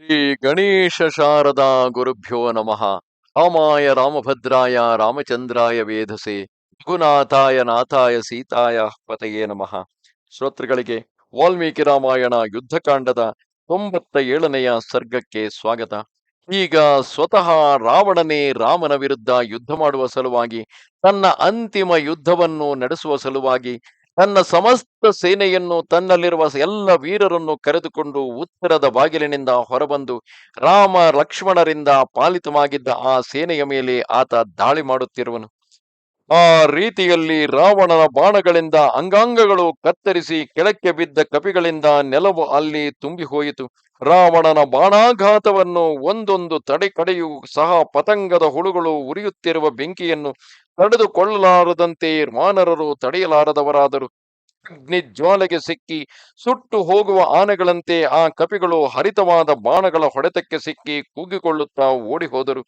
ಶ್ರೀ ಗಣೇಶ ಶಾರದಾ ಗುರುಭ್ಯೋ ನಮಃ. ರಾಮಾಯ ರಾಮಭದ್ರಾಯ ರಾಮಚಂದ್ರಾಯ ವೇಧಸೆ ರಘುನಾಥಾಯ ನಾಥಾಯ ಸೀತಾಯ ಪತಯೇ ನಮಃ. ಶ್ರೋತೃಗಳಿಗೆ ವಾಲ್ಮೀಕಿ ರಾಮಾಯಣ ಯುದ್ಧಕಾಂಡದ ತೊಂಬತ್ತ ಏಳನೆಯ ಸರ್ಗಕ್ಕೆ ಸ್ವಾಗತ. ಈಗ ಸ್ವತಃ ರಾವಣನೇ ರಾಮನ ವಿರುದ್ಧ ಯುದ್ಧ ಮಾಡುವ ಸಲುವಾಗಿ, ತನ್ನ ಅಂತಿಮ ಯುದ್ಧವನ್ನು ನಡೆಸುವ ಸಲುವಾಗಿ ತನ್ನ ಸಮಸ್ತ ಸೇನೆಯನ್ನು ತನ್ನಲ್ಲಿರುವ ಎಲ್ಲ ವೀರರನ್ನು ಕರೆದುಕೊಂಡು ಉತ್ತರದ ಬಾಗಿಲಿನಿಂದ ಹೊರಬಂದು ರಾಮ ಲಕ್ಷ್ಮಣರಿಂದ ಪಾಲಿತವಾಗಿದ್ದ ಆ ಸೇನೆಯ ಮೇಲೆ ಆತ ದಾಳಿ ಮಾಡುತ್ತಿರುವನು. ಆ ರೀತಿಯಲ್ಲಿ ರಾವಣನ ಬಾಣಗಳಿಂದ ಅಂಗಾಂಗಗಳು ಕತ್ತರಿಸಿ ಕೆಳಕ್ಕೆ ಬಿದ್ದ ಕಪಿಗಳಿಂದ ನೆಲವು ಅಲ್ಲಿ ತುಂಬಿ ಹೋಯಿತು. ರಾವಣನ ಬಾಣಾಘಾತವನ್ನು ಒಂದೊಂದು ತಡೆ ಕಡೆಯೂ ಸಹ ಪತಂಗದ ಹುಳುಗಳು ಉರಿಯುತ್ತಿರುವ ಬೆಂಕಿಯನ್ನು ತಡೆದುಕೊಳ್ಳಲಾರದಂತೆ ಮಾನರರು ತಡೆಯಲಾರದವರಾದರು. ಅಗ್ನಿ ಜ್ವಾಲೆಗೆ ಸಿಕ್ಕಿ ಸುಟ್ಟು ಹೋಗುವ ಆನೆಗಳಂತೆ ಆ ಕಪಿಗಳು ಹರಿತವಾದ ಬಾಣಗಳ ಹೊಡೆತಕ್ಕೆ ಸಿಕ್ಕಿ ಕೂಗಿಕೊಳ್ಳುತ್ತಾ ಓಡಿ ಹೋದರು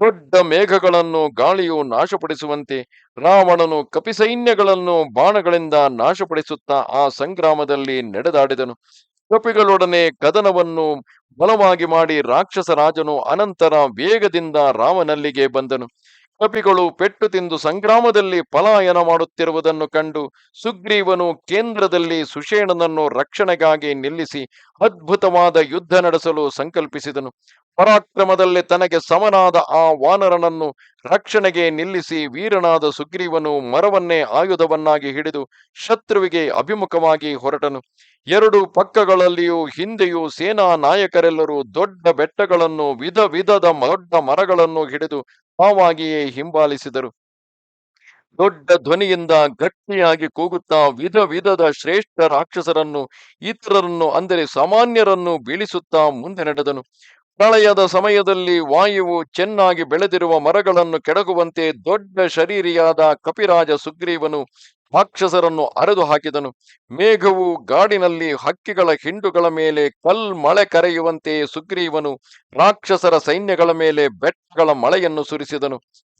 ದೊಡ್ಡ ಮೇಘಗಳನ್ನು ಗಾಳಿಯು ನಾಶಪಡಿಸುವಂತೆ ರಾವಣನು ಕಪಿಸೈನ್ಯಗಳನ್ನು ಬಾಣಗಳಿಂದ ನಾಶಪಡಿಸುತ್ತಾ ಆ ಸಂಗ್ರಾಮದಲ್ಲಿ ನಡೆದಾಡಿದನು. ಕಪಿಗಳೊಡನೆ ಕದನವನ್ನು ಬಲವಾಗಿ ಮಾಡಿ ರಾಕ್ಷಸ ರಾಜನು ಅನಂತರ ವೇಗದಿಂದ ರಾಮನಲ್ಲಿಗೆ ಬಂದನು. ಕಪಿಗಳು ಪೆಟ್ಟು ತಿಂದು ಸಂಗ್ರಾಮದಲ್ಲಿ ಪಲಾಯನ ಮಾಡುತ್ತಿರುವುದನ್ನು ಕಂಡು ಸುಗ್ರೀವನು ಕೇಂದ್ರದಲ್ಲಿ ಸುಷೇಣನನ್ನು ರಕ್ಷಣೆಗಾಗಿ ನಿಲ್ಲಿಸಿ ಅದ್ಭುತವಾದ ಯುದ್ಧ ನಡೆಸಲು ಸಂಕಲ್ಪಿಸಿದನು. ಪರಾಕ್ರಮದಲ್ಲಿ ತನಗೆ ಸಮನಾದ ಆ ವಾನರನನ್ನು ರಕ್ಷಣೆಗೆ ನಿಲ್ಲಿಸಿ ವೀರನಾದ ಸುಗ್ರೀವನು ಮರವನ್ನೇ ಆಯುಧವನ್ನಾಗಿ ಹಿಡಿದು ಶತ್ರುವಿಗೆ ಅಭಿಮುಖವಾಗಿ ಹೊರಟನು. ಎರಡು ಪಕ್ಕಗಳಲ್ಲಿಯೂ ಹಿಂದೆಯೂ ಸೇನಾ ನಾಯಕರೆಲ್ಲರೂ ದೊಡ್ಡ ಬೆಟ್ಟಗಳನ್ನು ವಿಧ ವಿಧದ ದೊಡ್ಡ ಮರಗಳನ್ನು ಹಿಡಿದು ತಾವಾಗಿಯೇ ಹಿಂಬಾಲಿಸಿದರು. ದೊಡ್ಡ ಧ್ವನಿಯಿಂದ ಗಟ್ಟಿಯಾಗಿ ಕೂಗುತ್ತಾ ವಿಧ ವಿಧದ ಶ್ರೇಷ್ಠ ರಾಕ್ಷಸರನ್ನು, ಇತರರನ್ನು, ಅಂದರೆ ಸಾಮಾನ್ಯರನ್ನು ಬೀಳಿಸುತ್ತಾ ಮುಂದೆ ನಡೆದನು. ಪ್ರಳಯದ ಸಮಯದಲ್ಲಿ ವಾಯುವು ಚೆನ್ನಾಗಿ ಬೆಳೆದಿರುವ ಮರಗಳನ್ನು ಕೆಡಗುವಂತೆ ದೊಡ್ಡ ಶರೀರಿಯಾದ ಕಪಿರಾಜ ಸುಗ್ರೀವನು ರಾಕ್ಷಸರನ್ನು ಅರೆದು ಹಾಕಿದನು. ಮೇಘವು ಗಾಡಿನಲ್ಲಿ ಹಕ್ಕಿಗಳ ಹಿಂಡುಗಳ ಮೇಲೆ ಕಲ್ ಮಳೆ ಕರೆಯುವಂತೆ ಸುಗ್ರೀವನು ರಾಕ್ಷಸರ ಸೈನ್ಯಗಳ ಮೇಲೆ ಬೆಟ್ಟಗಳ ಮಳೆಯನ್ನು ಸುರಿಸಿದನು.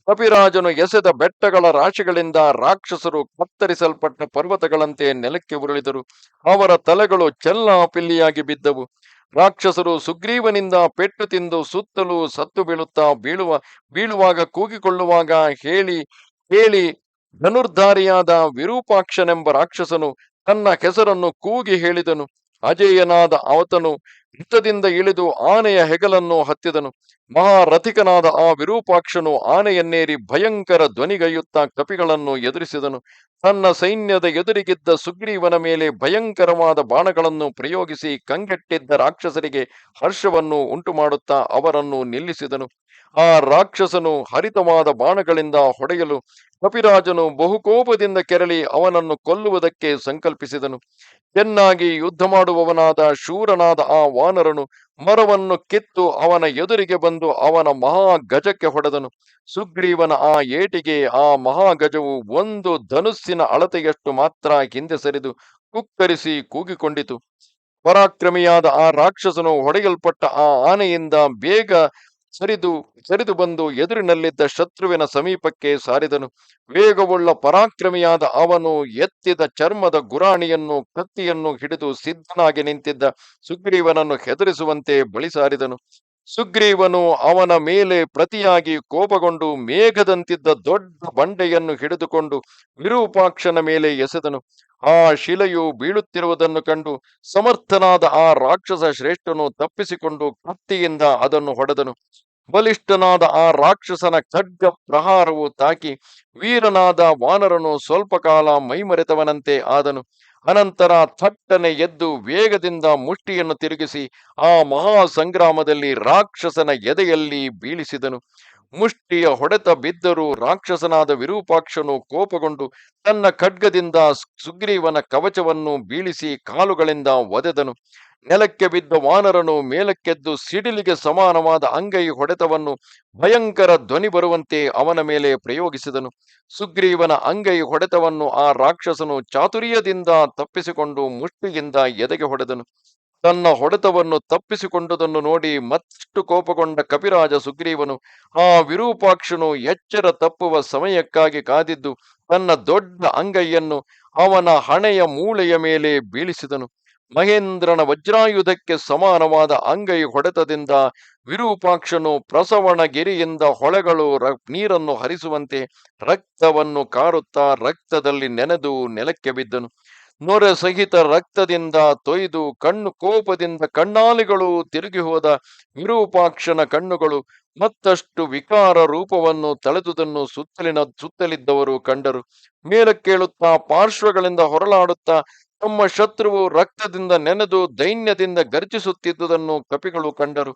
ಕಪಿರಾಜನು ಎಸೆದ ಬೆಟ್ಟಗಳ ರಾಶಿಗಳಿಂದ ರಾಕ್ಷಸರು ಕತ್ತರಿಸಲ್ಪಟ್ಟ ಪರ್ವತಗಳಂತೆ ನೆಲಕ್ಕೆ ಉರುಳಿದರು. ಅವರ ತಲೆಗಳು ಚೆಲ್ಲಾಪಿಲ್ಲಿಯಾಗಿ ಬಿದ್ದವು. ರಾಕ್ಷಸರು ಸುಗ್ರೀವನಿಂದ ಪೆಟ್ಟು ತಿಂದು ಸುತ್ತಲೂ ಸತ್ತು ಬೀಳುತ್ತಾ ಬೀಳುವ, ಬೀಳುವಾಗ ಕೂಗಿಕೊಳ್ಳುವಾಗ ಹೇಳಿ ಹೇಳಿ ಧನುರ್ಧಾರಿಯಾದ ವಿರೂಪಾಕ್ಷನೆಂಬ ರಾಕ್ಷಸನು ತನ್ನ ಹೆಸರನ್ನು ಕೂಗಿ ಹೇಳಿದನು. ಅಜೇಯನಾದ ಅವತನು ಹಿತದಿಂದ ಇಳಿದು ಆನೆಯ ಹೆಗಲನ್ನು ಹತ್ತಿದನು. ಮಹಾರಥಿಕನಾದ ಆ ವಿರೂಪಾಕ್ಷನು ಆನೆಯನ್ನೇರಿ ಭಯಂಕರ ಧ್ವನಿಗೈಯುತ್ತಾ ಕಪಿಗಳನ್ನು ಎದುರಿಸಿದನು. ತನ್ನ ಸೈನ್ಯದ ಎದುರಿಗಿದ್ದ ಸುಗ್ರೀವನ ಮೇಲೆ ಭಯಂಕರವಾದ ಬಾಣಗಳನ್ನು ಪ್ರಯೋಗಿಸಿ ಕಂಗೆಟ್ಟಿದ್ದ ರಾಕ್ಷಸರಿಗೆ ಹರ್ಷವನ್ನು ಉಂಟು ಮಾಡುತ್ತಾ ಅವರನ್ನು ನಿಲ್ಲಿಸಿದನು. ಆ ರಾಕ್ಷಸನು ಹರಿತವಾದ ಬಾಣಗಳಿಂದ ಹೊಡೆಯಲು ಕಪಿರಾಜನು ಬಹುಕೋಪದಿಂದ ಕೆರಳಿ ಅವನನ್ನು ಕೊಲ್ಲುವುದಕ್ಕೆ ಸಂಕಲ್ಪಿಸಿದನು. ಚೆನ್ನಾಗಿ ಯುದ್ಧ ಮಾಡುವವನಾದ ಶೂರನಾದ ಆ ವಾನರನು ಮರವನ್ನು ಕಿತ್ತು ಅವನ ಎದುರಿಗೆ ಬಂದು ಅವನ ಮಹಾ ಗಜಕ್ಕೆ ಹೊಡೆದನು. ಸುಗ್ರೀವನ ಆ ಏಟಿಗೆ ಆ ಮಹಾಗಜವು ಒಂದು ಧನುಸ್ಸಿನ ಅಳತೆಯಷ್ಟು ಮಾತ್ರ ಹಿಂದೆ ಸರಿದು ಕುಕ್ಕರಿಸಿ ಕೂಗಿಕೊಂಡಿತು. ಪರಾಕ್ರಮಿಯಾದ ಆ ರಾಕ್ಷಸನು ಹೊಡೆಯಲ್ಪಟ್ಟ ಆ ಆನೆಯಿಂದ ಬೇಗ ಸರಿದು ಸರಿದು ಬಂದು ಎದುರಿನಲ್ಲಿದ್ದ ಶತ್ರುವಿನ ಸಮೀಪಕ್ಕೆ ಸಾರಿದನು. ವೇಗವುಳ್ಳ ಪರಾಕ್ರಮಿಯಾದ ಅವನು ಎತ್ತಿದ ಚರ್ಮದ ಗುರಾಣಿಯನ್ನು, ಕತ್ತಿಯನ್ನು ಹಿಡಿದು ಸಿದ್ಧನಾಗಿ ನಿಂತಿದ್ದ ಸುಗ್ರೀವನನ್ನು ಹೆದರಿಸುವಂತೆ ಬಳಿ ಸಾರಿದನು. ಸುಗ್ರೀವನು ಅವನ ಮೇಲೆ ಪ್ರತಿಯಾಗಿ ಕೋಪಗೊಂಡು ಮೇಘದಂತಿದ್ದ ದೊಡ್ಡ ಬಂಡೆಯನ್ನು ಹಿಡಿದುಕೊಂಡು ವಿರೂಪಾಕ್ಷನ ಮೇಲೆ ಎಸೆದನು. ಆ ಶಿಲೆಯು ಬೀಳುತ್ತಿರುವುದನ್ನು ಕಂಡು ಸಮರ್ಥನಾದ ಆ ರಾಕ್ಷಸ ಶ್ರೇಷ್ಠನು ತಪ್ಪಿಸಿಕೊಂಡು ಕತ್ತಿಯಿಂದ ಅದನ್ನು ಹೊಡೆದನು. ಬಲಿಷ್ಠನಾದ ಆ ರಾಕ್ಷಸನ ಖಡ್ಗ ಪ್ರಹಾರವು ತಾಕಿ ವೀರನಾದ ವಾನರನು ಸ್ವಲ್ಪ ಕಾಲ ಮೈಮರೆತವನಂತೆ ಆದನು. ಅನಂತರ ಥಟ್ಟನೆ ಎದ್ದು ವೇಗದಿಂದ ಮುಷ್ಟಿಯನ್ನು ತಿರುಗಿಸಿ ಆ ಮಹಾ ಸಂಗ್ರಾಮದಲ್ಲಿ ರಾಕ್ಷಸನ ಎದೆಯಲ್ಲಿ ಬೀಳಿಸಿದನು. ಮುಷ್ಟಿಯ ಹೊಡೆತ ಬಿದ್ದರೂ ರಾಕ್ಷಸನಾದ ವಿರೂಪಾಕ್ಷನು ಕೋಪಗೊಂಡು ತನ್ನ ಖಡ್ಗದಿಂದ ಸುಗ್ರೀವನ ಕವಚವನ್ನು ಬೀಳಿಸಿ ಕಾಲುಗಳಿಂದ ಒದೆದನು. ನೆಲಕ್ಕೆ ಬಿದ್ದ ವಾನರನು ಮೇಲಕ್ಕೆದ್ದು ಸಿಡಿಲಿಗೆ ಸಮಾನವಾದ ಅಂಗೈ ಹೊಡೆತವನ್ನು ಭಯಂಕರ ಧ್ವನಿ ಬರುವಂತೆ ಅವನ ಮೇಲೆ ಪ್ರಯೋಗಿಸಿದನು. ಸುಗ್ರೀವನ ಅಂಗೈ ಹೊಡೆತವನ್ನು ಆ ರಾಕ್ಷಸನು ಚಾತುರ್ಯದಿಂದ ತಪ್ಪಿಸಿಕೊಂಡು ಮುಷ್ಟಿಯಿಂದ ಎದೆಗೆ ಹೊಡೆದನು. ತನ್ನ ಹೊಡೆತವನ್ನು ತಪ್ಪಿಸಿಕೊಂಡುದನ್ನು ನೋಡಿ ಮತ್ತಷ್ಟು ಕೋಪಗೊಂಡ ಕಪಿರಾಜ ಸುಗ್ರೀವನು ಆ ವಿರೂಪಾಕ್ಷನು ಎಚ್ಚರ ತಪ್ಪುವ ಸಮಯಕ್ಕಾಗಿ ಕಾದಿದ್ದು ತನ್ನ ದೊಡ್ಡ ಅಂಗೈಯನ್ನು ಅವನ ಹಣೆಯ ಮೂಳೆಯ ಮೇಲೆ ಬೀಳಿಸಿದನು. ಮಹೇಂದ್ರನ ವಜ್ರಾಯುಧಕ್ಕೆ ಸಮಾನವಾದ ಅಂಗೈ ಹೊಡೆತದಿಂದ ವಿರೂಪಾಕ್ಷನು ಪ್ರಸವಣಗಿರಿಯಿಂದ ಹೊಳೆಗಳು ನೀರನ್ನು ಹರಿಸುವಂತೆ ರಕ್ತವನ್ನು ಕಾರುತ್ತಾ ರಕ್ತದಲ್ಲಿ ನೆನೆದು ನೆಲಕ್ಕೆ ಬಿದ್ದನು. ನೊರೆ ಸಹಿತ ರಕ್ತದಿಂದ ತೊಯ್ದು ಕಣ್ಣು ಕೋಪದಿಂದ ಕಣ್ಣಾಲಿಗಳು ತಿರುಗಿ ಹೋದ ವಿರೂಪಾಕ್ಷನ ಕಣ್ಣುಗಳು ಮತ್ತಷ್ಟು ವಿಕಾರ ರೂಪವನ್ನು ತಳೆದುದನ್ನು ಸುತ್ತಲಿನ, ಸುತ್ತಲಿದ್ದವರು ಕಂಡರು. ಮೇಲಕ್ಕೇಳುತ್ತಾ ಪಾರ್ಶ್ವಗಳಿಂದ ಹೊರಲಾಡುತ್ತಾ ತಮ್ಮ ಶತ್ರುವು ರಕ್ತದಿಂದ ನೆನೆದು ದೈನ್ಯದಿಂದ ಗರ್ಜಿಸುತ್ತಿದ್ದುದನ್ನು ಕಪಿಗಳು ಕಂಡರು.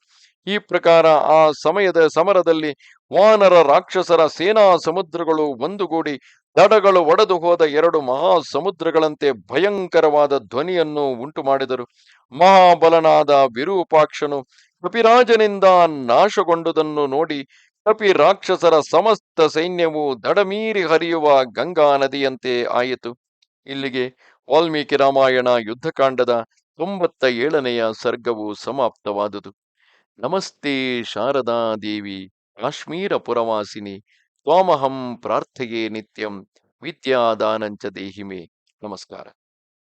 ಈ ಪ್ರಕಾರ ಆ ಸಮಯದ ಸಮರದಲ್ಲಿ ವಾನರ ರಾಕ್ಷಸರ ಸೇನಾ ಸಮುದ್ರಗಳು ಒಂದುಗೂಡಿ ದಡಗಳು ಒಡೆದು ಹೋದ ಎರಡು ಮಹಾ ಸಮುದ್ರಗಳಂತೆ ಭಯಂಕರವಾದ ಧ್ವನಿಯನ್ನು ಉಂಟು ಮಾಡಿದರು ಮಹಾಬಲನಾದ ವಿರೂಪಾಕ್ಷನು ಕಪಿರಾಜನಿಂದ ನಾಶಗೊಂಡುದನ್ನು ನೋಡಿ ಕಪಿ ರಾಕ್ಷಸರ ಸಮಸ್ತ ಸೈನ್ಯವು ದಡಮೀರಿ ಹರಿಯುವ ಗಂಗಾ ನದಿಯಂತೆ ಆಯಿತು. ಇಲ್ಲಿಗೆ ವಾಲ್ಮೀಕಿ ರಾಮಾಯಣ ಯುದ್ಧಕಾಂಡದ ತೊಂಬತ್ತ ಏಳನೆಯ ಸರ್ಗವು ಸಮಾಪ್ತವಾದುದು. ನಮಸ್ತೆ ಶಾರದಾ ದೇವಿ, ಕಾಶ್ಮೀರ ಪುರವಾಸಿನಿ, ತ್ವಾಮಹಂ ಪ್ರಾರ್ಥೆಯೇ ನಿತ್ಯಂ, ವಿದ್ಯಾದಾನಂಚ ದೇಹಿಮೆ. ನಮಸ್ಕಾರ.